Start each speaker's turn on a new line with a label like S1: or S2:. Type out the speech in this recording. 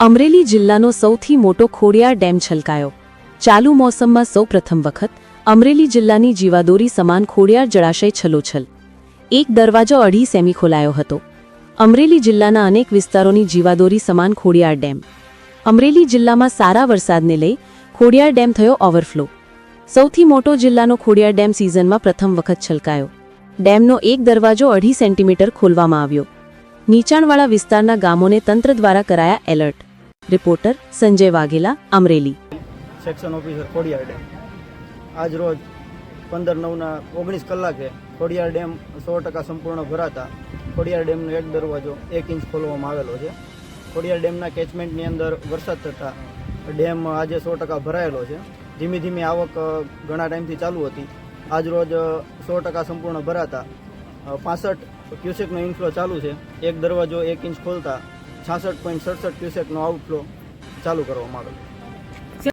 S1: અમરેલી જિલ્લાનો સૌથી મોટો ખોડિયાર ડેમ છલકાયો. ચાલુ મોસમમાં સૌ પ્રથમ વખત અમરેલી જિલ્લાની જીવાદોરી સમાન ખોડિયાર જળાશય છલોછલ. એક દરવાજો અઢી સેમી ખોલાયો હતો. અમરેલી જિલ્લાના અનેક વિસ્તારોની જીવાદોરી સમાન ખોડિયાર ડેમ. અમરેલી જિલ્લામાં સારા વરસાદને લઈ ખોડિયાર ડેમ થયો ઓવરફ્લો. સૌથી મોટો જિલ્લાનો ખોડિયાર ડેમ સિઝનમાં પ્રથમ વખત છલકાયો. ડેમનો એક દરવાજો અઢી સેન્ટીમીટર ખોલવામાં આવ્યો. નીચાણવાળા વિસ્તારના ગામોને તંત્ર દ્વારા કરાયા alert. Reporter Sanjay Vaghela, Amreli.
S2: Section officer Khodiyar dam. આજ રોજ પંદર નવના ઓગણીસ કલાકે ખોડિયાર ડેમ સો ટકા સંપૂર્ણ ભરાતા ખોડિયાર ડેમનો એક દરવાજો એક ઇંચ ખોલવામાં આવેલો છે. ખોડિયાર ડેમના કેચમેન્ટની અંદર વરસાદ થતાં ડેમ આજે સો ટકા ભરાયેલો છે. ધીમી ધીમી આવક ઘણા ટાઈમથી ચાલુ હતી. આજ રોજ સો ટકા સંપૂર્ણ ભરાતા પાસઠ ક્યુસેકનો ઇન્ફ્લો ચાલુ છે. એક દરવાજો એક ઇંચ ખોલતા છાસઠ પોઈન્ટ સડસઠ ક્યુસેકનો આઉટફ્લો ચાલુ કરવામાં આવેલો